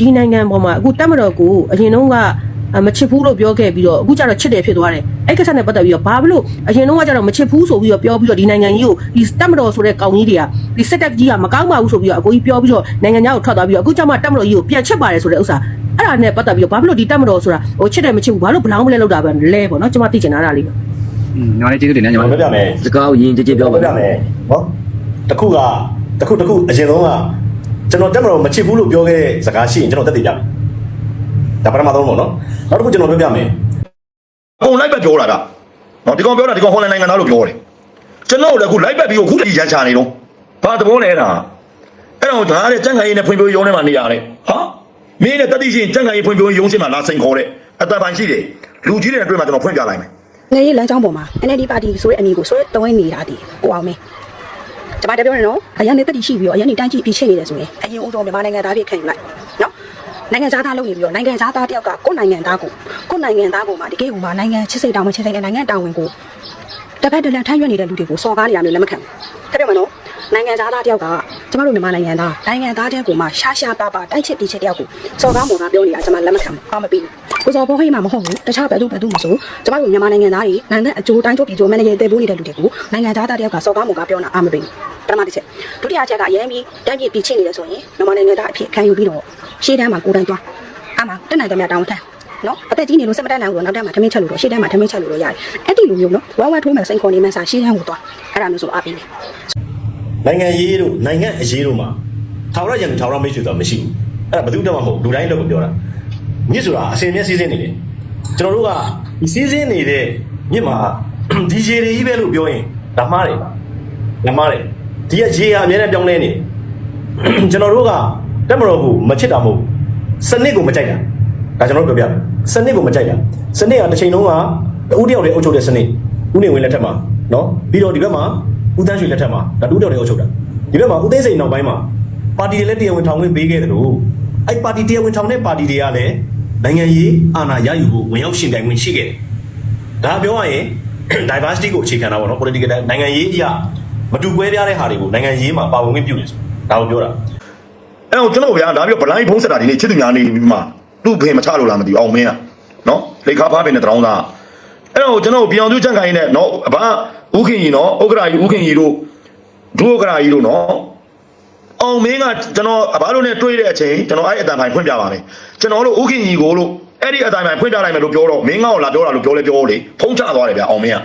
ဒီနိုင်ငံပေါ်မှာအခုတက်မတော်ကိုအရင်တုန်းကမချစ်ဘူးလို့ပြောခဲ့ပြီးတော့အခုကျတော့ချစ်တယ်ဖြစ်သွားတယ်အဲ့ကိစ္စနဲ့ပတ်သက်ပြီးတော့ဘာလို့အရင်တုန်းကကျတော့မချစ်ဘူးဆိုပြီးတော့ပြောပြီးတော့ဒီနိုင်ငံကြီးကိုဒီတက်မတော်ဆိုတဲ့ကောင်ကြီးတွေကဒီစစ်တပ်ကြီးကမကောင်းပါဘူးဆိုပြီးတော့အကိုကြီးပြောပြီးတော့နိုင်ငံသားကိုထွက်သွားပြီးတော့အခုကျမှတက်မတော်ကြီးကိုပြန်ချစ်ပါတယ်ဆိုတဲ့ဥစ္စာအဲ့ဒါနဲ့ပတ်သက်ပြီးတော့ဘာလို့ဒီတက်မတော်ဆိုတာဟိုချစ်တယ်မချစ်ဘူးဘာလို့ဘလောင်းမလဲလောက်တာပဲလဲပေါ့နော်ကျွန်မသိချင်တာဒါလေးပဲอืมညီမလေးကျေးဇူးတင်တယ်ညီမကျွန်လေးတော်ပြောပြမယ်စကားကိုယဉ်ကျေးကျေးပြောပါပြောပြမယ်နော်တခုကတခုတခုအရင်ဆုံးက ကျွန်တော်တက်မတော်မချစ်ဘူးလို့ပြောခဲ့တဲ့စကားရှိရင်ကျွန်တော်တက်တည်ပြမယ်ဒါပထမဆုံးပေါ့နော်နောက်တစ်ခုကျွန်တော်ပြောပြမယ်အကုန်လိုက်ပဲပြောတာကနော်ဒီကောင်ပြောတာဒီကောင်ဟောလန်နိုင်ငံသားလို့ပြောတယ်ကျွန်တော်လည်းအခုလိုက်ပဲပြီးအခုတည်းရန်ချနေတော့ဘာသဘောလဲတာအဲ့တော့ဒါတဲ့ကြံ့ခိုင်ရေးနဲ့ဖွံ့ဖြိုးရေးရုံးထဲမှာနေရတယ်ဟာမင်းနဲ့တတိရှိရင်ကြံ့ခိုင်ရေးဖွံ့ဖြိုးရေးရုံးစင်မှာလာစိန်ခေါ်တဲ့အတပိုင်းရှိတယ်လူကြီးတွေနဲ့တွေ့မှကျွန်တော်ဖွင့်ပြလိုက်မယ်ငယ်ရေးလမ်းကြောင်းပေါ်မှာ NLD ပါတီဆိုတဲ့အမည်ကိုဆိုရဲတွဲနေတာဒီကိုအောင်မင်း ကျွန်မတပြောနေနော်အရင်နေတက်တီရှိပြီးတော့အရင်နေတန်းကြည့်ပြီးချိန်နေတယ်ဆိုရင်အရင်ဦးတော်မြန်မာနိုင်ငံသားဖြစ်ခံယူလိုက်နော်နိုင်ငံသားသားလုပ်နေပြီးတော့နိုင်ငံသားသားတယောက်ကကိုယ်နိုင်ငံသားကိုကိုယ်နိုင်ငံသားကိုမှတကယ်ကိုမှနိုင်ငံချစ်စိတ်တောင်းမချစ်စိတ်နဲ့နိုင်ငံတာဝန်ကိုတစ်ဖက်တစ်လက်ထမ်းရွက်နေတဲ့လူတွေကိုစော်ကားနေရမျိုးလက်မခံဘူးတပြတ်မနော်နိုင်ငံသားသားတယောက်ကကျမတို့မြန်မာနိုင်ငံသားနိုင်ငံသားတယောက်ကိုမှရှားရှားပါပါတိုက်ချစ်တီချစ်တယောက်ကိုစော်ကားမော်ကားပြောနေတာကျွန်မလက်မခံဘူးအားမပေးဘူး ကိုစော်ဘောဟိမှမဟုတ်ဘူးတခြားဘယ်သူဘယ်သူမဆိုကျမတို့မြန်မာနိုင်ငံသားတွေနိုင်ငံအကျိုးတိုင်းချုပ်ပြည်ကျိုးမန်နေဂျာတည်ဖို့နေတဲ့လူတွေကိုနိုင်ငံသားသားတယောက်ကစော်ကားမော်ကားပြောတာအားမပေးဘူးပထမတစ်ချက်ဒုတိယချက်ကအရင်ပြီးတန်းပြည့်ပြီးချင်းနေတယ်ဆိုရင်မြန်မာနိုင်ငံသားအဖြစ်ခံယူပြီးတော့ရှေ့တန်းမှာကိုယ်တိုင်သွားအားမတက်နိုင်တယ်များတောင်းထမ်းနော်အသက်ကြီးနေလို့စက်မတက်နိုင်ဘူးတော့နောက်တန်းမှာထမင်းချက်လို့တော့ရှေ့တန်းမှာထမင်းချက်လို့တော့ရတယ်အဲ့ဒီလိုမျိုးနော်ဝမ်းဝမ်းထိုးမယ်စိန်ခေါ်နေမှစားရှေ့တန်းကိုသွားအဲ့ဒါမျိုးဆိုအားပေးတယ်နိုင်ငံရေးတို့နိုင်ငံအရေးတို့မှာထာဝရရန်ထာဝရမိတ်ဆွေဆိုတာမရှိဘူးအဲ့ဒါဘယ်သူမှမဟုတ်လူတိုင်းလည်းပြောတာ မြစ်ဆိုတာအစင်မြက်စီးစင်းနေတယ်ကျွန်တော်တို့ကဒီစီးစင်းနေတဲ့မြစ်မှာဒီရေတွေကြီးပဲလို့ပြောရင်ဒါမှားတယ်ဒါမှားတယ်ဒီကရေဟာအများနဲ့ပြောင်းလဲနေတယ်ကျွန်တော်တို့ကတက်မတော်ကိုမချစ်တာမဟုတ်ဘူးစနစ်ကိုမကြိုက်တာဒါကျွန်တော်တို့ပြောပြမယ်စနစ်ကိုမကြိုက်တာစနစ်ကတစ်ချိန်လုံးကဦးတယောက်တည်းအုပ်ချုပ်တဲ့စနစ်ဦးနေဝင်လက်ထက်မှာနော်ပြီးတော့ဒီဘက်မှာဦးတန်းရွှေလက်ထက်မှာဒါတူတယောက်တည်းအုပ်ချုပ်တာဒီဘက်မှာဦးသိန်းစိန်နောက်ပိုင်းမှာပါတီတွေလည်းတရားဝင်ထောင်ခွင့်ပေးခဲ့တယ်လို့အဲ့ပါတီတရားဝင်ထောင်တဲ့ပါတီတွေကလည်း နိုင်ငံရေးအာဏာရယူဖို့ဝင်ရောက်ရှင်ပြိုင်ခွင့်ရှိခဲ့တယ်ဒါပြောရရင် diversity ကိုအခြေခံတာပေါ့နော် political နိုင်ငံရေးအရာမတူကွဲပြားတဲ့ဟာတွေကိုနိုင်ငံရေးမှာပါဝင်ခွင့်ပြုတယ်ဆိုဒါကိုပြောတာအဲ့တော့ကျွန်တော်ဗျာဒါပြီးတော့ဗလိုင်းဖုံးဆက်တာဒီနေ့ချစ်သူများနေပြီးမှသူ့ဖေမချလို့လားမသိဘူးအောင်မင်းอ่ะနော်လေခါဖားပင်နဲ့တရောင်းသားအဲ့တော့ကျွန်တော်ပြောင်သူကြံ့ခိုင်းနဲ့နော်အဘဥခင်ကြီးနော်ဥက္ကရာကြီးဥခင်ကြီးတို့ဒုဥက္ကရာကြီးတို့နော် အောင်မင်းကကျွန်တော်အဘလို့နဲ့တွေ့တဲ့အချိန်ကျွန်တော်အဲ့အတန်ပိုင်းဖွင့်ပြပါမယ်ကျွန်တော်တို့ဥခင်ကြီးကိုလို့အဲ့ဒီအတန်ပိုင်းဖွင့်ပြလိုက်မယ်လို့ပြောတော့မင်းကောလာပြောတာလို့ပြောလဲပြောလေဖုံးချသွားတယ်ဗျအောင်မင်းက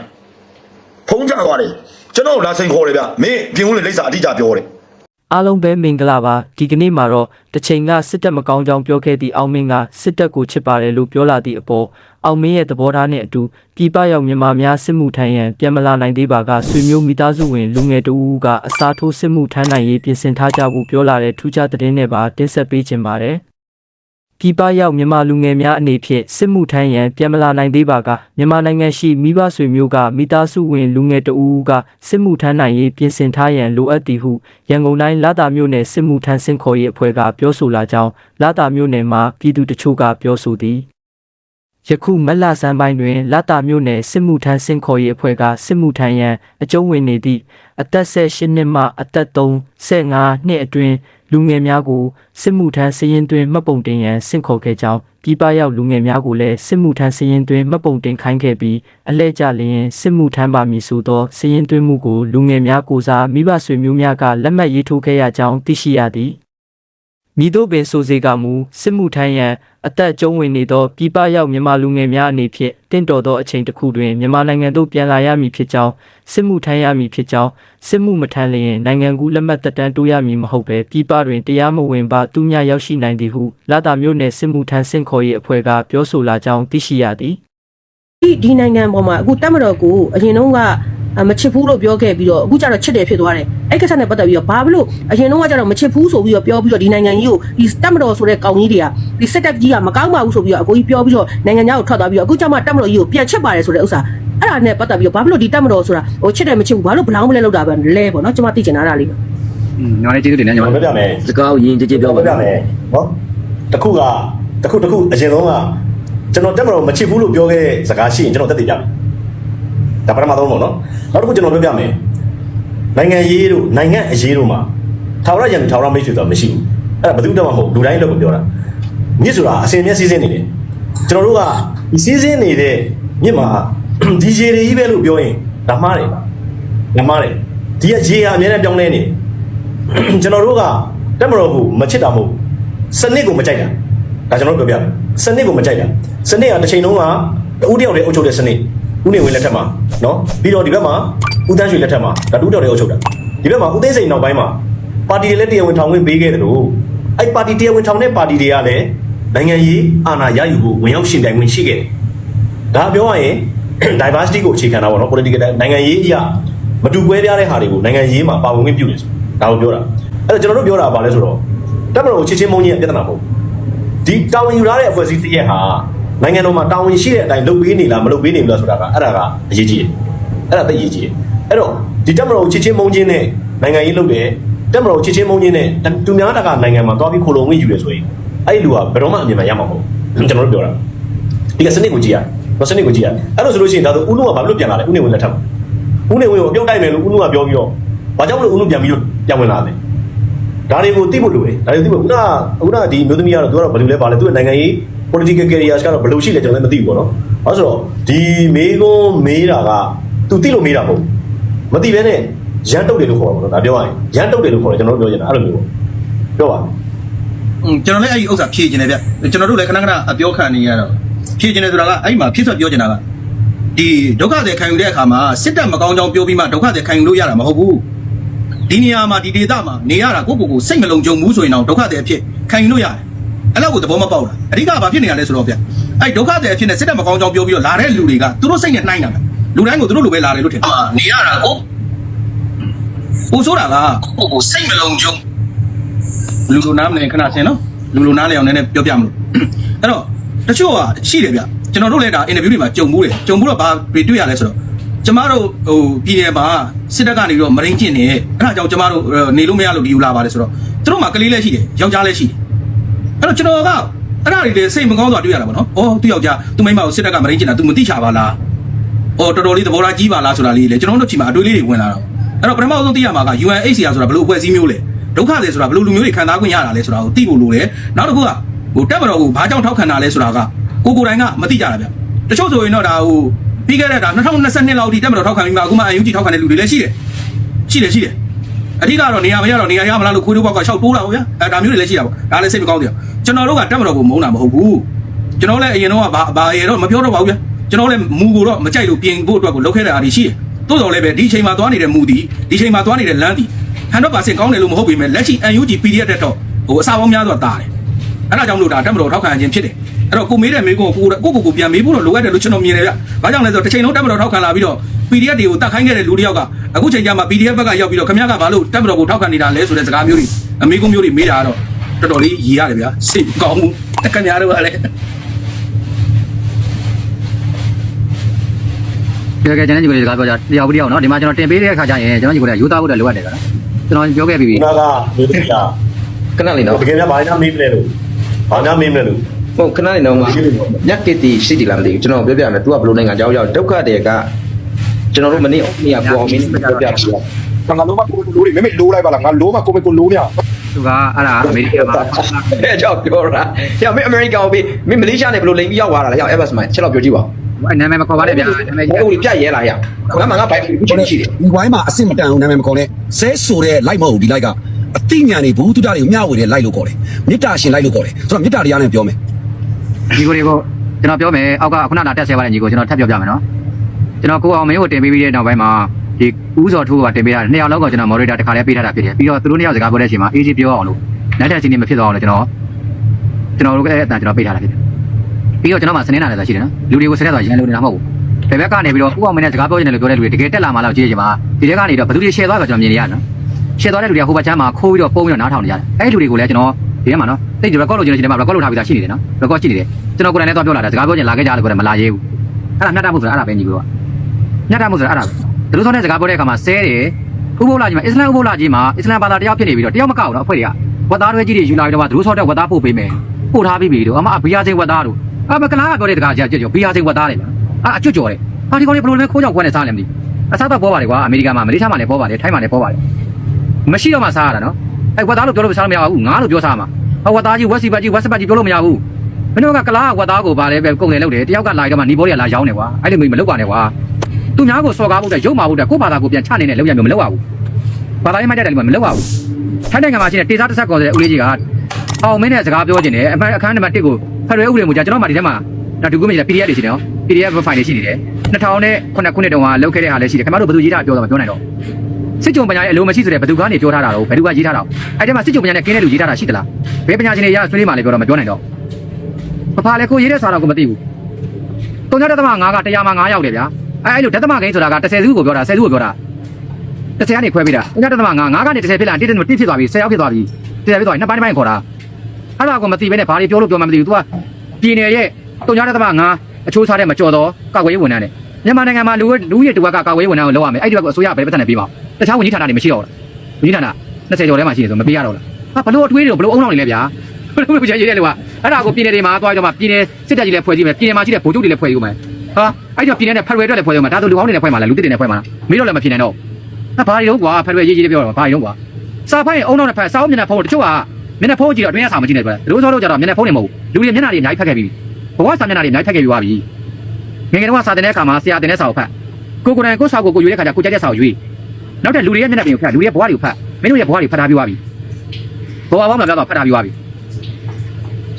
ဖုံးချသွားတယ်ကျွန်တော်လာစိန်ခေါ်တယ်ဗျမင်းပြင်ဦးလေလိပ်စာအတိအကျပြောတယ် အားလုံးပဲမင်္ဂလာပါဒီကနေ့မှာတော့တစ်ချိန်ကစစ်တပ်မကောင်းကြောင်းပြောခဲ့သည့်အောင်မင်းကစစ်တပ်ကိုချစ်ပါတယ်လို့ပြောလာသည့်အပေါ်အောင်မင်းရဲ့သဘောထားနဲ့အတူပြည်ပရောက်မြန်မာများစစ်မှုထမ်းရန်ပြန်မလာနိုင်သေးပါကဆွေမျိုးမိသားစုဝင်လူငယ်တဦးဦးကအစားထိုးစစ်မှုထမ်းနိုင်ရေးပြင်ဆင်ထားကြဖို့ပြောလာတဲ့ထူးခြားသတင်းနဲ့ပါတင်ဆက်ပေးခြင်းပါတယ် ပြည်ပရောက်မြန်မာလူငယ်များအနေဖြင့်စစ်မှုထမ်းရန်ပြန်မလာနိုင်သေးပါကမြန်မာနိုင်ငံရှိမိဘဆွေမျိုးကမိသားစုဝင်လူငယ်တဦးဦးကစစ်မှုထမ်းနိုင်ရေးပြင်ဆင်ထားရန်လိုအပ်သည်ဟုရန်ကုန်တိုင်းလာတာမြို့နယ်စစ်မှုထမ်းစင်ခေါ်ရေးအဖွဲ့ကပြောဆိုလာကြောင်းလာတာမြို့နယ်မှာပြည်သူတချို့ကပြောဆိုသည် ယခုမက်လာဆန်းပိုင်းတွင်လာတာမြို့နယ်စစ်မှုထမ်းစင်ခေါ်ရေးအဖွဲ့ကစစ်မှုထမ်းရန်အကျုံးဝင်နေသည့်အသက်18နှစ်မှအသက်3 15နှစ်အတွင်းလူငယ်များကိုစစ်မှုထမ်းစည်ရင်တွင်မှတ်ပုံတင်ရန်စင့်ခေါ်ခဲ့ကြောင်းပြည်ပရောက်လူငယ်များကိုလည်းစစ်မှုထမ်းစည်ရင်တွင်မှတ်ပုံတင်ခိုင်းခဲ့ပြီးအလဲကျလျင်စစ်မှုထမ်းပါမည်ဆိုသောစည်ရင်တွင်မှုကိုလူငယ်များကိုစားမိဘဆွေမျိုးများကလက်မှတ်ရေးထိုးခဲ့ရကြောင်းသိရှိရသည် မိတို့ပင်ဆိုစေကမူစစ်မှုထမ်းရန်အသက်အကျုံးဝင်နေသောပြည်ပရောက်မြန်မာလူငယ်များအနေဖြင့်တင့်တော်သောအချိန်တစ်ခုတွင်မြန်မာနိုင်ငံသို့ပြန်လာရမည်ဖြစ်ကြောင်းစစ်မှုထမ်းရမည်ဖြစ်ကြောင်းစစ်မှုမထမ်းလျင်နိုင်ငံကူးလက်မှတ်သက်တမ်းတိုးရမည်မဟုတ်ဘဲပြည်ပတွင်တရားမဝင်ပါသူများရောက်ရှိနိုင်သည်ဟုလာတာမျိုးနယ်စစ်မှုထမ်းစင့်ခေါ်ရေးအဖွဲ့ကပြောဆိုလာကြောင်းသိရှိရသည်ဒီဒီနိုင်ငံပေါ်မှာအခုတက်မတော်ကိုအရင်တုန်းက မချစ်ဘူးလို့ပြောခဲ့ပြီးတော့အခုကျတော့ချစ်တယ်ဖြစ်သွားတယ်အဲ့ကိစ္စနဲ့ပတ်သက်ပြီးတော့ဘာလို့အရင်တုန်းကကျတော့မချစ်ဘူးဆိုပြီးတော့ပြောပြီးတော့ဒီနိုင်ငံကြီးကိုဒီတက်မတော်ဆိုတဲ့ကောင်ကြီးတွေကဒီစစ်တပ်ကြီးကမကောင်းပါဘူးဆိုပြီးတော့အကိုကြီးပြောပြီးတော့နိုင်ငံသားကိုထွက်သွားပြီးတော့အခုကျမှတက်မတော်ကြီးကိုပြန်ချစ်ပါတယ်ဆိုတဲ့ဥစ္စာအဲ့ဒါနဲ့ပတ်သက်ပြီးတော့ဘာလို့ဒီတက်မတော်ဆိုတာဟိုချစ်တယ်မချစ်ဘူးဘာလို့ဘလောင်းမလဲလောက်တာပဲလဲပေါ့နော်ကျွန်မသိချင်တာဒါလေးပဲอืมညီမလေးကျေးဇူးတင်တယ်ညီမကျွန်လေးတော်ပြောပြမယ်စကားကိုယဉ်ကျေးကျေးပြောပါပြောပြမယ်နော်တခုကတခုတခုအရင်ဆုံးကကျွန်တော်တက်မတော်မချစ်ဘူးလို့ပြောခဲ့တဲ့စကားရှိရင်ကျွန်တော်တက်တည်ပြမယ် ဒါပထမဆုံးပေါ့နော်နောက်တစ်ခုကျွန်တော်ပြောပြမယ်နိုင်ငံရေးတို့နိုင်ငံအရေးတို့မှာထာဝရရန်ထာဝရမိတ်ဆွေဆိုတာမရှိဘူးအဲ့ဒါဘယ်သူမှမဟုတ်လူတိုင်းလည်းပြောတာမြစ်ဆိုတာအစင်မြက်စီးစင်းနေတယ်ကျွန်တော်တို့ကဒီစီးစင်းနေတဲ့မြစ်မှာဒီရေတွေကြီးပဲလို့ပြောရင်ဒါမှားတယ်ဒါမှားတယ်ဒီကရေကအများနဲ့ပြောင်းလဲနေတယ်ကျွန်တော်တို့ကတက်မတော်ကိုမချစ်တာမဟုတ်ဘူးစနစ်ကိုမကြိုက်တာဒါကျွန်တော်တို့ပြောပြမယ်စနစ်ကိုမကြိုက်တာစနစ်ကတစ်ချိန်လုံးကတူတယောက်တည်းအုပ်ချုပ်တဲ့စနစ် ဦးနေဝင်လက်ထက်မှာနော်ပြီးတော့ဒီဘက်မှာဦးတန်းရွှေလက်ထက်မှာဒါတူတယောက်တည်းအုပ်ချုပ်တာဒီဘက်မှာဦးသိန်းစိန်နောက်ပိုင်းမှာပါတီတွေလည်းတရားဝင်ထောင်ခွင့်ပေးခဲ့တယ်လို့အဲ့ပါတီတရားဝင်ထောင်တဲ့ပါတီတွေကလည်းနိုင်ငံရေးအာဏာရယူဖို့ဝင်ရောက်ရှင်ပြိုင်ခွင့်ရှိခဲ့တယ်ဒါပြောရရင် diversity ကိုအခြေခံတာပေါ့နော် political နိုင်ငံရေးအရာမတူကွဲပြားတဲ့ဟာတွေကိုနိုင်ငံရေးမှာပါဝင်ခွင့်ပြုတယ်ဆိုဒါကိုပြောတာအဲ့တော့ကျွန်တော်တို့ပြောတာကဘာလဲဆိုတော့တက်မတော်ကိုချစ်ချင်းမုန်းကြီးရဲ့ပြဿနာမဟုတ်ဘူးဒီတာဝန်ယူထားတဲ့အဖွဲ့အစည်းတစ်ရက်ဟာ နိုင်ငံတော်မှာတာဝန်ရှိတဲ့အတိုင်းလုပ်ပေးနေလားမလုပ်ပေးနေဘူးလားဆိုတာကအဲ့ဒါကအရေးကြီးတယ်အဲ့ဒါသိအရေးကြီးတယ်အဲ့တော့ဒီတက်မတော်ကိုချစ်ချင်းမုန်းချင်းနဲ့နိုင်ငံရေးလုပ်တယ်တက်မတော်ကိုချစ်ချင်းမုန်းချင်းနဲ့သူများတကာနိုင်ငံမှာသွားပြီးခိုလုံဝင်ယူရဆိုရင်အဲ့ဒီလူကဘယ်တော့မှအမြင်မှရမှာမဟုတ်ဘူးကျွန်တော်တို့ပြောတာဒီကစနစ်ကိုကြည့်ရတော့စနစ်ကိုကြည့်ရအဲ့လိုဆိုလို့ရှိရင်ဒါဆိုဦးလုံးကဘာလို့ပြန်လာလဲဦးနေဝင်လက်ထက်မှာဦးနေဝင်ကိုအပြုတ်တိုက်မယ်လို့ဦးလုံးကပြောပြီးတော့ဘာကြောင့်မလို့ဦးလုံးပြန်ပြီးတော့ပြန်ဝင်လာလဲဒါတွေကိုသိဖို့လိုတယ်ဒါတွေသိဖို့ခုနကခုနကဒီမျိုးသမီးကတော့သူကတော့ဘယ်လိုလဲပါလဲသူကနိုင်ငံရေး political career ကတော့ဘယ်လိုရှိလဲကျွန်တော်လည်းမသိဘူးပေါ့နော်အဲဆိုတော့ဒီမေးခွန်းမေးတာကသူသိလို့မေးတာမဟုတ်ဘူးမသိဘဲနဲ့ရန်တုတ်တယ်လို့ခေါ်တာပေါ့နော်ဒါပြောရရင်ရန်တုတ်တယ်လို့ခေါ်တယ်ကျွန်တော်တို့ပြောချင်တာအဲ့လိုမျိုးပေါ့ပြောပါอืมကျွန်တော်လည်းအဲ့ဒီဥစ္စာဖြည့်ကျင်တယ်ဗျကျွန်တော်တို့လည်းခဏခဏအပြောခံနေရတော့ဖြည့်ကျင်တယ်ဆိုတာကအဲ့ဒီမှာဖြစ်ဆွပြောကျင်တာကဒီဒုက္ခတွေခံယူတဲ့အခါမှာစစ်တပ်မကောင်းကြောင်းပြောပြီးမှဒုက္ခတွေခံယူလို့ရတာမဟုတ်ဘူးဒီနေရာမှာဒီဒေသမှာနေရတာကိုယ့်ကိုယ်ကိုစိတ်မလုံခြုံဘူးဆိုရင်တော့ဒုက္ခတွေအဖြစ်ခံယူလို့ရတယ် အဲ့လောက်ကိုသဘောမပေါက်တာအဓိကဘာဖြစ်နေရလဲဆိုတော့ဗျအဲ့ဒုက္ခတွေအဖြစ်နဲ့စစ်တပ်မကောင်းကြောင်းပြောပြီးတော့လာတဲ့လူတွေကသူတို့စိတ်နဲ့နှိုင်းတာဗျလူတိုင်းကိုသူတို့လိုပဲလာတယ်လို့ထင်တယ်နေရတာကိုဟိုဆိုတာကကိုယ့်ကိုယ်စိတ်မလုံခြုံလူလူနားမလဲခဏဆင်းနော်လူလူနားလဲအောင်နည်းနည်းပြောပြမလို့အဲ့တော့တချို့ကရှိတယ်ဗျကျွန်တော်တို့လည်းဒါအင်တာဗျူးတွေမှာကြုံမှုတယ်ကြုံမှုတော့ဘာတွေတွေ့ရလဲဆိုတော့ကျမတို့ဟိုပြည်နယ်မှာစစ်တပ်ကနေပြီးတော့မရင်းကျင်နေအဲ့ဒါကြောင့်ကျမတို့နေလို့မရလို့ဒီယူလာပါတယ်ဆိုတော့သူတို့မှာကလေးလည်းရှိတယ်ယောက်ျားလည်းရှိတယ် အဲ့တော့ကျွန်တော်ကအဲ့ဒါတွေလည်းစိတ်မကောင်းစွာတွေ့ရတာပေါ့နော်။အော်သူယောက်ျားသူမိန်းမကိုစစ်တပ်ကမရင်းကျင်တာ तू မသိချပါလား။အော်တော်တော်လေးသဘောထားကြီးပါလားဆိုတာလေးလေကျွန်တော်တို့ချိန်မှာအတွေးလေးတွေဝင်လာတော့အဲ့တော့ပထမဆုံးသိရမှာက UNHCR ဆိုတာဘယ်လိုအဖွဲ့အစည်းမျိုးလဲဒုက္ခတွေဆိုတာဘယ်လိုလူမျိုးတွေခံစားခွင့်ရတာလဲဆိုတာကိုသိဖို့လိုတယ်။နောက်တစ်ခုကဟိုတက်မတော်ကိုဘာကြောင့်ထောက်ခံတာလဲဆိုတာကကိုကိုယ်တိုင်ကမသိကြတာဗျ။တချို့ဆိုရင်တော့ဒါဟိုပြီးခဲ့တဲ့ဒါ2022လောက်ထိတက်မတော်ထောက်ခံပြီးမှအခုမှ UNG ထောက်ခံတဲ့လူတွေလည်းရှိတယ်။ရှိတယ်ရှိတယ်။ အဓိကတော့နေရာမရတော့နေရာရမလားလို့ခွေးတို့ဘောက်ကရှောက်တိုးလာပေါ့ဗျာအဲဒါမျိုးတွေလည်းရှိတာပေါ့ဒါလည်းစိတ်မကောင်းသေးဘူးကျွန်တော်တို့ကတက်မတော်ကိုမုန်းတာမဟုတ်ဘူးကျွန်တော်လည်းအရင်တော့ကဘာဘာရေတော့မပြောတော့ပါဘူးဗျာကျွန်တော်လည်းမူကိုတော့မကြိုက်လို့ပြင်ဖို့အတွက်ကိုလုပ်ခဲ့တဲ့အားတွေရှိတယ်တိုးတော်လည်းပဲဒီအချိန်မှာသွားနေတဲ့မူဒီဒီအချိန်မှာသွားနေတဲ့လမ်းဒီ100%ကောင်းတယ်လို့မဟုတ်ပေမဲ့လက်ရှိ UNG PDF တက်တော့ဟိုအစာပေါင်းများစွာတာတယ်အဲ့ဒါကြောင့်မလို့ဒါတက်မတော်ထောက်ခံခြင်းဖြစ်တယ်အဲ့တော့ကိုမေးတဲ့မေးခွန်းကိုကိုကိုကိုပြန်မေးဖို့တော့လိုအပ်တယ်လို့ကျွန်တော်မြင်တယ်ဗျ။ဘာကြောင့်လဲဆိုတော့တစ်ချိန်လုံးတက်မတော်ထောက်ခံလာပြီးတော့ PDF တွေကိုတတ်ခိုင်းခဲ့တဲ့လူတစ်ယောက်က အခုချိန်ကျမှ PDF ဘက်ကရောက်ပြီးတော့ခင်ဗျားကဘာလို့တက်မတော်ကိုထောက်ခံနေတာလဲဆိုတဲ့စကားမျိုးတွေအမေးခွန်းမျိုးတွေမေးတာကတော့တော်တော်လေးရည်ရတယ်ဗျာ။စိတ်မကောင်းဘူး။တခင်ဗျားတို့ကလည်းကဲကဲကျွန်တော်ညီကိုလေးစကားပြောကြတရားဘူးတရားနော်ဒီမှာကျွန်တော်တင်ပေးတဲ့အခါကျရင်ကျွန်တော်ညီကိုလေးယူသားဖို့လည်းလိုအပ်တယ်ကွာနော်ကျွန်တော်ပြောခဲ့ပြီးပြီခုနကမျိုးသမီးကခဏလေးနော်တကယ်များဘာညာမေးမလဲလို့ဘာညာမေးမလဲလို့ဟုတ်ခဏလေးနော်ညက်ကစ်တီရှိတယ်လားမသိဘူးကျွန်တော်ပြောပြမယ် तू ကဘယ်လိုနိုင်ငံကြောက်ရောက်ဒုက္ခတွေက ကျွန်တော်တို့မနေ့နေ့ကပေါ်အောင်မင်းပြောပြပြငါလုံးမကိုကိုလိုးနေမိမိလိုးလိုက်ပါလားငါလိုးမကိုမကိုလိုးနေအောင်သူကအဲ့ဒါအမေရိကန်မှာအဲ့ကြောက်ပြောတာညမင်းအမေရိကန်ကိုပြီးမင်းမလေးရှားနဲ့ဘယ်လိုလိမ်ပြီးရောက်သွားတာလဲရောက် Evers မိုင်းချက်တော့ပြောကြည့်ပါအဲ့နာမည်မခေါ်ပါနဲ့ဗျာနာမည်ဘယ်လိုပြရဲလာရငါမှငါဘိုင်ခုချင်းရှိတယ်ဒီဝိုင်းမှာအစ်စ်မတန်အောင်နာမည်မခေါ်နဲ့ဇဲဆိုတဲ့ light မဟုတ်ဘူးဒီ light ကအတိညာနေဘူးတုဒ္ဒတွေကိုမျှဝေတဲ့ light လို့ခေါ်တယ်မေတ္တာရှင် light လို့ခေါ်တယ်ဆိုတော့မေတ္တာတရားနဲ့ပြောမယ်ညီကိုလေးကိုကျွန်တော်ပြောမယ်အောက်ကခုနကတက်ဆဲပါတဲ့ညီကိုကျွန်တော်ထပ်ပြောပြမယ်နော် ကျွန်တော်ကိုအောင်မင်းကိုတင်ပေးပြီးတဲ့နောက်ပိုင်းမှာဒီဦးစောထိုးကတင်ပေးတာနှစ်ယောက်လောက်ကကျွန်တော် moderator တစ်ခါလေးပေးထားတာဖြစ်တယ်ပြီးတော့သူတို့နှစ်ယောက်စကားပြောတဲ့အချိန်မှာ AG ပြောအောင်လို့လက်ထက်စီနေမဖြစ်သွားအောင်လို့ကျွန်တော်ကျွန်တော်တို့အဲ့အတန်ကျွန်တော်ပေးထားတာဖြစ်တယ်ပြီးတော့ကျွန်တော်မှစနေနာလည်းဆိုရှိတယ်နော်လူတွေကိုစနေဆိုရန်လို့နေတာမဟုတ်ဘူးဘယ်ဘက်ကနေပြီးတော့ဦးအောင်မင်းနဲ့စကားပြောနေတယ်လို့ပြောတဲ့လူတွေတကယ်တက်လာမှလောက်ကြည့်ရချင်ပါဒီထဲကနေတော့ဘယ်သူတွေ share သွားကြကျွန်တော်မြင်နေရတယ်နော်ရှယ်သွားတဲ့လူတွေကဟိုဘက်ချမ်းမှာခိုးပြီးတော့ပုံပြီးတော့နားထောင်နေကြတယ်အဲ့ဒီလူတွေကိုလည်းကျွန်တော်ဒီထဲမှာနော်တိတ် record လုပ်ခြင်းချင်းမှာ record လုပ်ထားပြီးသားရှိနေတယ်နော် record ရှိနေတယ်ကျွန်တော်ကိုယ်တိုင်လည်းသွားပြောလာတယ်စကားပြောချင်လာခဲ့ကြလို့ပြောတယ်မလာရဲဘူးအဲ့ဒါမျှတမှုဆိုတာအဲ့ဒါပဲညီတို့ ကမျှတမှုဆိုတာအဲ့ဒါပဲဒီလိုဆိုတဲ့စကားပြောတဲ့အခါမှာဆဲတယ်ဥပုပ်လာကြီးမှာအစ္စလမ်ဥပုပ်လာကြီးမှာအစ္စလမ်ဘာသာတရားဖြစ်နေပြီးတော့တရားမကောက်တော့အဖွဲ့တွေကဝတ်သားတွေကြီးတွေယူလာပြီးတော့သူတို့ဆော့တဲ့ဝတ်သားပို့ပေးမယ်ပို့ထားပြီးပြီတို့အမဘီယာစိန်ဝတ်သားတို့အမကလားကပြောတဲ့စကားကြကြကြောဘီယာစိန်ဝတ်သားတယ်ဗျအာအကျွတ်ကြော်တယ်ဟာဒီကောင်လေးဘယ်လိုလဲခိုးကြောက်ခွန်းနဲ့စားလဲမသိအစားတော့ပေါ်ပါတယ်ကွာအမေရိကန်မှာမလေးရှားမှာလည်းပေါ်ပါတယ်ထိုင်းမှာလည်းပေါ်ပါတယ်မရှိတော့မှစားရတာနော်အဲ့ကွက်သားလို့ပြောလို့စားလို့မရပါဘူးငါလို့ပြောစားမှာဟောဝတ်သားကြီးဝက်စီပတ်ကြီးဝက်စပတ်ကြီးပြောလို့မရဘူးမင်းတို့ကကလားဝတ်သားကိုဗာလဲပဲကုန်တယ်လို့တယ်တယောက်ကလာတော့မှနီဘောတွေကလာရောင်းနေကွာအဲ့လိုမျိုးမလုပ်ပါနဲ့ကွာ သူများကိုစော်ကားဖို့တဲ့ရုပ်မာဖို့တဲ့ကိုယ့်ဘာသာကိုပြန်ချနေတယ်လောက်ရမျိုးမလုပ်ရဘူးဘာသာရေးမိုက်တဲ့တယ်မလုပ်ရဘူးထိုင်းနိုင်ငံမှာရှိတဲ့တေစားတစ်ဆက်ကော်တဲ့ဦးလေးကြီးကအောင်မင်းနဲ့စကားပြောခြင်းတယ်အခန်းနံပါတ်1ကိုဖရယ်ဥပဒေမူကြကျွန်တော်မှဒီထဲမှာဒါဒုက္ကမကြီး PDF တွေရှိတယ်နော် PDF file တွေရှိနေတယ်2009ခုနှစ်တုန်းကလောက်ခဲ့တဲ့ဟာလည်းရှိတယ်ခင်ဗျားတို့ဘယ်သူရေးတာပြောတော့မပြောနိုင်တော့စစ်ကြုံပညာရဲ့အလိုမရှိဆိုတဲ့ဘယ်သူကနေပြောထားတာတော့ဘယ်သူကရေးထားတာအဲ့ဒီမှာစစ်ကြုံပညာနဲ့ကင်းတဲ့လူရေးထားတာရှိသလားဘယ်ပညာရှင်တွေရဆွေးလေးမှလည်းပြောတော့မပြောနိုင်တော့ဘာဖာလဲကိုရေးတဲ့စာတော့ကိုမသိဘူးတုံညတသမ9ကတရားမှာ9ရောက်တယ်ဗျာ အဲ့အဲ့လိုတသမကိန်းဆိုတာက30စုကိုပြောတာ10စုကိုပြောတာ30ကနေခွဲပေးတာတုံညတသမ9 9ကနေ30ဖြစ်လာ1တက်1ဖြစ်သွားပြီ10ရောက်ဖြစ်သွားပြီ10ဖြစ်သွားပြီနှစ်ပိုင်းတစ်ပိုင်းခေါ်တာအဲ့ဒါကိုမသိဘဲနဲ့ဘာတွေပြောလို့ပြောမှမသိဘူး तू ကပြည်နယ်ရဲ့တုံညတသမ9အချိုးစားတဲ့မကြော်တော့ကာကွယ်ရေးဝန်ထမ်းတဲ့မြန်မာနိုင်ငံမှာလူလူရဲ့တူကကာကွယ်ရေးဝန်ထမ်းကိုလောက်ရမယ်အဲ့ဒီကတော့အစိုးရဘယ်ပတ်သက်နဲ့ပေးပါတခြားဝန်ကြီးဌာနတွေမရှိတော့ဘူးဝန်ကြီးဌာန20ကျော်ထဲမှာရှိနေဆိုမပေးရတော့လားဟာဘလို့အထွေးတွေဘလို့အုံအောင်နေလဲဗျာဘလို့ဘလို့ရေးရဲလို့ကအဲ့ဒါကိုပြည်နယ်တွေမှာသွားကြမှာပြည်နယ်စစ်တပ်ကြီးလည်းဖွဲ့စည်းမယ်ပြည်နယ်မှာရှိတဲ့ဗိုလ်ချုပ်တွေလည်းဖွဲ့စည်းမယ် ဟာအဲ့တော့ပြည်နယ်နဲ့ဖက်ဒရယ်အတွက်လည်းဖွဲ့စည်းမယ်ဒါဆိုလူကောင်းတွေလည်းဖွဲ့မှာလားလူတစ်တွေလည်းဖွဲ့မှာလားမေးတော့လည်းမဖြစ်နိုင်တော့ဟာဘာတွေတော့ကွာဖက်ဒရယ်ရေးရေးပြောတော့ဘာတွေတော့ကွာစာဖိုင်းအုံနောက်နဲ့ဖက်စာအုပ်မျက်နှာဖုံးတချို့ကမျက်နှာဖုံးကြည့်တော့အတွင်းကစာမကြည့်နိုင်ဘူးလားတို့စောတော့ကြတော့မျက်နှာဖုံးနေမဟုတ်ဘူးလူတွေမျက်နှာတွေအများကြီးဖက်ခဲ့ပြီဘဝစာမျက်နှာတွေအများကြီးဖက်ခဲ့ပြီးသွားပြီငယ်ငယ်တော့စာတင်တဲ့အခါမှာဆရာတင်တဲ့စာကိုဖတ်ကိုကိုယ်တိုင်ကိုစာကိုကိုရွေးတဲ့ခါကျကိုကြိုက်တဲ့စာကိုရွေးနောက်တဲ့လူတွေရဲ့မျက်နှာပြင်ကိုဖတ်လူတွေရဲ့ဘဝတွေကိုဖတ်မင်းတို့ရဲ့ဘဝတွေဖတ်ထားပြီးသွားပြီဘဝပေါင်းမှာပြောတော့ဖတ်ထားပြီးသွားပြီ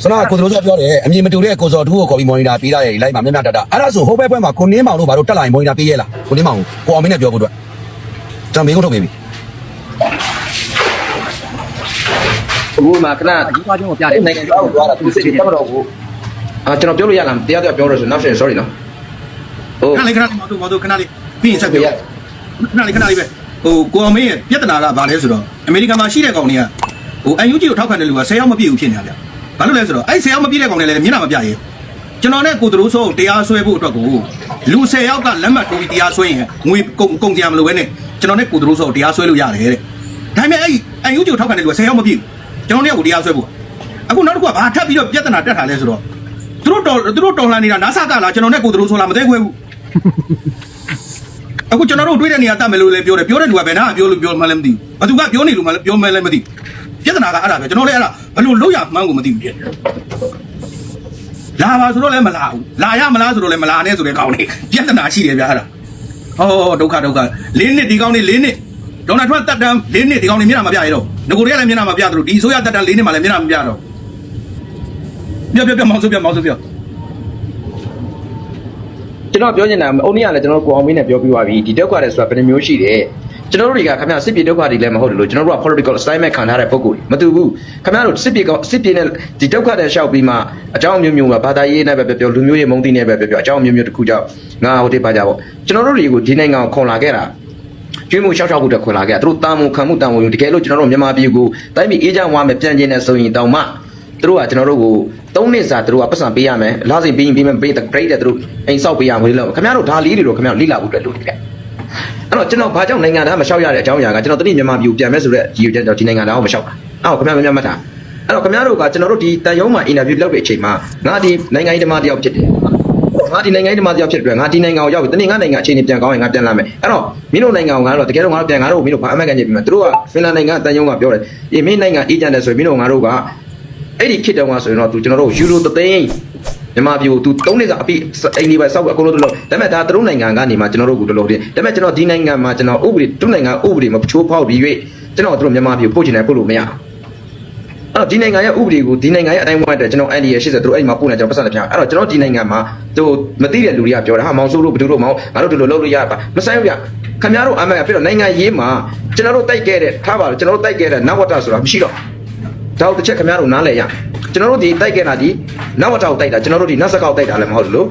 ဆရာကိုတို့ဆိုပြောတယ်အမြင်မတူတဲ့ကိုစောထူးကိုခေါ်ပြီးမော်နီတာပေးလိုက်ရလိုက်မှာမျက်နှာတတအဲ့ဒါဆိုဟိုဘက်ဘက်မှာကိုနင်းမောင်တို့ဘာလို့တက်လာရင်မော်နီတာပေးရဲလားကိုနင်းမောင်ကိုအောင်မင်းနဲ့ပြောဖို့အတွက်ကျွန်တော်မင်းကိုထုတ်ပေးပြီအခုမှခဏဒီသွားချင်းကိုပြတယ်နိုင်ငံသားကိုသွားတာသူစစ်တယ်တက်မတော်ဘူးအာကျွန်တော်ပြောလို့ရလားတရားတရားပြောလို့ဆိုနောက်ရှင် sorry နော်ဟုတ်ခဏလေးခဏလေးမောင်တို့မောင်တို့ခဏလေးပြီးရင်ဆက်ပြောခဏလေးခဏလေးပဲဟိုကိုအောင်မင်းရဲ့ပြဿနာကဘာလဲဆိုတော့အမေရိကန်မှာရှိတဲ့ကောင်တွေကဟိုအန်ယူဂျီကိုထောက်ခံတဲ့လူက10ယောက်မပြည့်ဘူးဖြစ်နေတာဗျ ဘာလို့လဲဆိုတော့အဲ့10ယောက်မပြည့်တဲ့ကောင်တွေလည်းမျက်နှာမပြရဲကျွန်တော်နဲ့ကိုသူတို့ဆိုတရားစွဲဖို့အတွက်ကိုလူ10ယောက်ကလက်မှတ်ထိုးပြီးတရားစွဲရင်ငွေကုန်ကုန်ကြရမလို့ပဲနဲ့ကျွန်တော်နဲ့ကိုသူတို့ဆိုတရားစွဲလို့ရတယ်တဲ့ဒါပေမဲ့အဲ့အန်ယူဂျီကိုထောက်ခံတဲ့လူက10ယောက်မပြည့်ဘူးကျွန်တော်နဲ့ကိုတရားစွဲဖို့အခုနောက်တစ်ခုကဘာထပ်ပြီးတော့ပြဿနာတက်တာလဲဆိုတော့သူတို့တော်သူတို့တော်လှန်နေတာနာဆာကလားကျွန်တော်နဲ့ကိုသူတို့ဆိုလားမသိခွဲဘူးအခုကျွန်တော်တို့တွေ့တဲ့နေရာတတ်မယ်လို့လည်းပြောတယ်ပြောတဲ့လူကဘယ်နာကပြောလို့ပြောမှလည်းမသိဘူးဘသူကပြောနေလို့မှလည်းပြောမှလည်းမသိဘူး ပြဿနာကအဲ့ဒါပဲကျွန်တော်လည်းအဲ့ဒါဘယ်လိုလုပ်ရမှန်းကိုမသိဘူးပြလာပါဆိုတော့လည်းမလာဘူးလာရမလားဆိုတော့လည်းမလာနဲ့ဆိုတဲ့ကောင်းနေပြဿနာရှိတယ်ဗျာအဲ့ဒါဟောဒုက္ခဒုက္ခ၄နှစ်ဒီကောင်းနေ၄နှစ်ဒေါ်နယ်ထရန့်တက်တန်း၄နှစ်ဒီကောင်းနေမျက်နှာမပြရတော့ငကိုတွေကလည်းမျက်နှာမပြသလိုဒီအစိုးရတက်တန်း၄နှစ်မှလည်းမျက်နှာမပြတော့ပြပြပြမောင်ဆိုပြမောင်ဆိုပြကျွန်တော်ပြောနေတာအုံနီကလည်းကျွန်တော်ကိုအောင်မင်းနဲ့ပြောပြီးသွားပြီဒီတောက်ကလည်းဆိုတာဘယ်နှမျိုးရှိတယ် ကျွန်တော်တို့တွေကခင်ဗျာစစ်ပြေဒုက္ခတွေလည်းမဟုတ်တယ်လို့ကျွန်တော်တို့က political assignment ခံထားတဲ့ပုံကိုယ်မတူဘူးခင်ဗျားတို့စစ်ပြေကစစ်ပြေနဲ့ဒီဒုက္ခတွေရှောက်ပြီးမှအကြောင်းမျိုးမျိုးမှာဘာသာရေးနဲ့ပဲပြောပြောလူမျိုးရေးမုန်းတီးနဲ့ပဲပြောပြောအကြောင်းမျိုးမျိုးတစ်ခုကြောင့်ငါဟိုတိပါကြပေါ့ကျွန်တော်တို့တွေကိုဒီနိုင်ငံကိုခွန်လာခဲ့တာကျွေးမှုရှောက်ရှောက်ဖို့တက်ခွန်လာခဲ့တာသူတို့တာမန်ခံမှုတန်ဝန်ယူတကယ်လို့ကျွန်တော်တို့မြန်မာပြည်ကိုတိုင်းပြည်အေးချမ်းဝါမယ်ပြန်ကျင်နေဆိုရင်တောင်မှသူတို့ကကျွန်တော်တို့ကိုသုံးနှစ်စာသူတို့ကပတ်စံပေးရမယ်လာစဉ်ပေးရင်ပေးမယ်ပေးတဲ့ grade တဲ့သူတို့အိမ်ဆောက်ပေးရမယ်လို့ခင်ဗျားတို့ဒါလေးတွေတော့ခင်ဗျားတို့လိလာဖို့အတွက်လုပ်တယ် အဲ့တော့ကျွန်တော်ဘာကြောင့်နိုင်ငံသားမလျှောက်ရတဲ့အကြောင်းအရာကကျွန်တော်တတိမြန်မာပြည်ကိုပြန်မဲ့ဆိုတော့ဒီကျွန်တော်ဒီနိုင်ငံသားကိုမလျှောက်တာအဲ့တော့ခင်ဗျားများများမှတ်တာအဲ့တော့ခင်ဗျားတို့ကကျွန်တော်တို့ဒီတန်ရုံးမှာအင်တာဗျူးလုပ်တဲ့အချိန်မှာငါဒီနိုင်ငံရေးဓမ္မတယောက်ဖြစ်တယ်ငါဒီနိုင်ငံရေးဓမ္မတယောက်ဖြစ်တဲ့အတွက်ငါဒီနိုင်ငံကိုရောက်ပြီတနေ့ငါနိုင်ငံအခြေအနေပြန်ကောင်းရင်ငါပြန်လာမယ်အဲ့တော့မင်းတို့နိုင်ငံကိုငါတို့တကယ်တော့ငါတို့ပြန်ငါတို့မင်းတို့ဘာအမှတ်ကန်ကြည့်ပြီးမှတို့ကဖင်လန်နိုင်ငံတန်ရုံးကပြောတယ်အေးမင်းနိုင်ငံအေဂျင့်တယ်ဆိုရင်မင်းတို့ငါတို့ကအဲ့ဒီခေတ်တုန်းကဆိုရင်တော့သူကျွန်တော်တို့ယူရိုသသိန်း မြန်မာပြည်ကိုသူ၃နှစ်စာအပြည့်အိမ်ဒီပဲစောက်အကုန်လုံးတို့လို့ဒါပေမဲ့ဒါသူတို့နိုင်ငံကနေမှကျွန်တော်တို့ကိုတလို့တင်ဒါပေမဲ့ကျွန်တော်ဒီနိုင်ငံမှာကျွန်တော်ဥပဒေသူနိုင်ငံဥပဒေမချိုးဖောက်ပြီး၍ကျွန်တော်တို့မြန်မာပြည်ကိုပို့ချင်တယ်ပို့လို့မရအဲ့တော့ဒီနိုင်ငံရဲ့ဥပဒေကိုဒီနိုင်ငံရဲ့အတိုင်းဝတ်တဲ့ကျွန်တော် NDA 80သူတို့အဲ့ဒီမှာပို့နေကျွန်တော်ပတ်စံတစ်ပြားအဲ့တော့ကျွန်တော်ဒီနိုင်ငံမှာသူမသိတဲ့လူတွေကပြောတာဟာမောင်ဆိုးလို့ဘယ်သူတို့မောင်ငါတို့ဒီလိုလုပ်လို့ရပါမဆိုင်ဘူးဗျခင်ဗျားတို့အမှန်ကပြတော့နိုင်ငံရေးမှာကျွန်တော်တို့တိုက်ခဲ့တဲ့ထားပါလို့ကျွန်တော်တို့တိုက်ခဲ့တဲ့နဝတ္တဆိုတာမရှိတော့ ဒါတို့တစ်ချက်ခင်ဗျားတို့နားလည်ရကျွန်တော်တို့ဒီတိုက်ခဲ့တာဒီနဝတ္တကိုတိုက်တာကျွန်တော်တို့ဒီနတ်စကောက်တိုက်တာလည်းမဟုတ်ဘူးလို့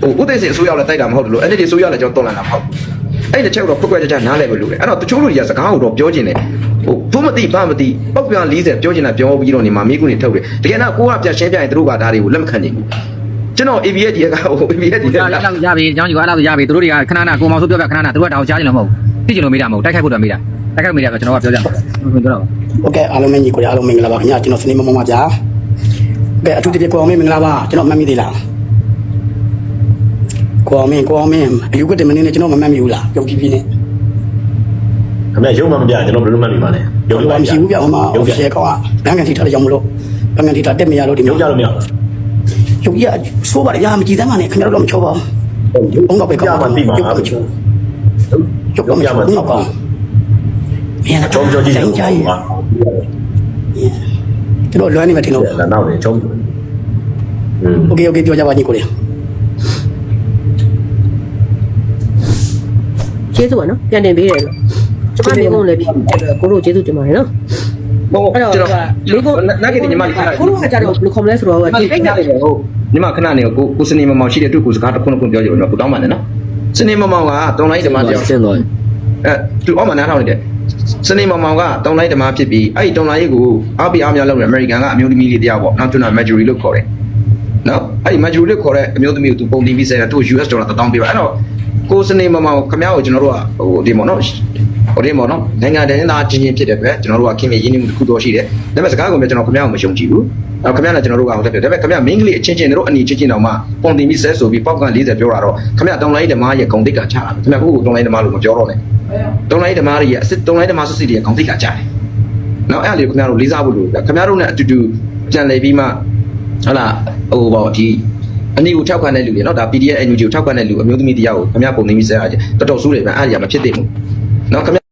ဟိုဥသိစိအစိုးရလည်းတိုက်တာမဟုတ်ဘူးလို့အဲ့ဒီအစိုးရလည်းကျွန်တော်တော်လန်တာမဟုတ်ဘူးအဲ့ဒီတစ်ချက်တော့ခွက်ခွက်ကြကြနားလည်ပဲလို့လေအဲ့တော့တချို့လူတွေကစကားကိုတော့ပြောကျင်တယ်ဟိုဘုမသိဘာမသိပောက်ပြန်40ပြောကျင်တာပြောပြီးတော့နေမှာမိကုနေထုတ်တယ်တကယ်တော့ကိုကပြန်ရှင်းပြရင်သူတို့ကဒါတွေကိုလက်မခံနိုင်ဘူးကျွန်တော် ABS ဒီကဟို ABS ဒီကအဲ့လောက်ရပြီအကြောင်းကြီးကအဲ့လောက်ရပြီသူတို့တွေကခဏခဏကိုမောင်ဆိုပြောပြခဏခဏသူတို့ကတောင်ကြားကြတယ်မဟုတ်သိကြလို့မေးတာမဟုတ်တိုက်ခိုက်ဖို့တော့မေးတာ တိုက်ခိုက်မေးတာကကျွန်တော်ကပြောကြမှာဟုတ်ပြောတော့ဟုတ်ကဲ့အားလုံးမင်္ဂလာအားလုံးမင်္ဂလာပါခင်ဗျာကျွန်တော်စနေမမမပါဗျာကဲအထူးတပြည့်ကိုအောင်မင်းမင်္ဂလာပါကျွန်တော်မှတ်မိသေးလားကိုအောင်မင်းကိုအောင်မင်းအယူကတမင်းနဲ့ကျွန်တော်မမှတ်မိဘူးလားပြုံးပြပြနဲ့ခင်ဗျရုပ်မှမပြကျွန်တော်ဘယ်လိုမှတ်မိပါလဲရုပ်မရှိဘူးဗျဟိုမှာရုပ်ပြ official ကောင်ကဘန်းကန်ထိထားတဲ့ကြောင့်မလို့ဗမာဒေတာတက်မရလို့ဒီရုပ်ကြလို့မရဘူးရုပ်ကြီးကဆိုးပါတယ်ဗျာမကြည်သမ်းပါနဲ့ခင်ဗျားတို့တော့မချောပါဘူးဘုံတော့ပဲကောင်းပါရုပ်ကမချောရုပ်ကမချောဘူးတော့ကောင်း မြန်လာ ချုံကြောကြီး တိုင်းကြရင် ဟာ ကျွန်တော်လွမ်းနေမှထင်လို့ လာနောက်နေချုံอืม โอเคโอเคပြောကြပါညီကိုလေး ကျေးဇူးပါနော်ပြန်တင်ပေးတယ်လို့ကျမမိကုန်းလည်းပြီးကိုတို့ကျေးဇူးတင်ပါတယ်နော် ဟုတ်ဟုတ် အဲ့တော့ ကျွန်တော် မိကုန်း နာကီညီမလေးခဏ ကိုတို့ကကြတော့ဘယ်လိုခေါ်မလဲဆိုတော့ ဒီ ဒီ ခဏလေးဟုတ်ညီမခဏလေးကိုကိုစနေမမောင်ရှိတဲ့သူကိုစကားတစ်ခုနှစ်ခုပြောကြည့်လို့ကိုတောင်းပါနဲ့နော်စနေမမောင်ကတုံလိုက်ဓမ္မပြော ရှင်းသွားပြီ အဲသူအောက်မှာနားထောင်နေတယ် စနေမမောင်ကတုံလိုက်ဓမ္မဖြစ်ပြီးအဲ့ဒီတုံလိုက်ကိုအားပြအားများလုပ်နေအမေရိကန်ကအမျိုးသမီးလေးတရားပေါ့နောက်ကျွန်တော် Marjorie လို့ခေါ်တယ်နော်အဲ့ဒီ Marjorie လို့ခေါ်တဲ့အမျိုးသမီးကိုသူပုံတင်ပြီးဆဲတာသူ US ဒေါ်လာ1000ပေးပါအဲ့တော့ကိုစနေမမောင်ခမ ्या ကိုကျွန်တော်တို့ကဟိုဒီမော်နော် ဟိုတင်းပေါ့နော်နိုင်ငံတန်းသားချင်းချင်းဖြစ်တဲ့အတွက်ကျွန်တော်တို့ကခင်မရင်းနှီးမှုတစ်ခုတော့ရှိတယ်ဒါပေမဲ့စကားကိုမြကျွန်တော်ခင်ဗျားကိုမယုံကြည်ဘူးအဲ့ခင်ဗျားလည်းကျွန်တော်တို့ကအောင်တက်တယ်ဒါပေမဲ့ခင်ဗျားမင်းကလေးအချင်းချင်းတို့အနီချင်းချင်းတော့မှပုံတင်ပြီးဆဲဆိုပြီးပေါက်က40ပြောတာတော့ခင်ဗျားတောင်လိုင်းဓမ္မရဲ့ဂုံတိတ်ကချတာခင်ဗျားကိုကိုတောင်လိုင်းဓမ္မလို့မပြောတော့နဲ့တောင်လိုင်းဓမ္မရဲ့အစ်တောင်လိုင်းဓမ္မဆွစီရဲ့ဂုံတိတ်ကချတယ်နောက်အဲ့လေခင်ဗျားတို့လေးစားဖို့လိုခင်ဗျားတို့နဲ့အတူတူပြန်လဲပြီးမှဟုတ်လားဟိုပေါ့ဒီအနည်းကိုထောက်ခံတဲ့လူတွေနော်ဒါ PDF NUG ကိုထောက်ခံတဲ့လူအမျိုးသမီးတယောက်ကိုခင်ဗျားပုံသိမ်းပြီးဆက်ရကြတော်တော်ဆိုးတယ်ဗျအဲ့ဒါကြီးမဖြစ်သေးဘူးနော်ခင်ဗျ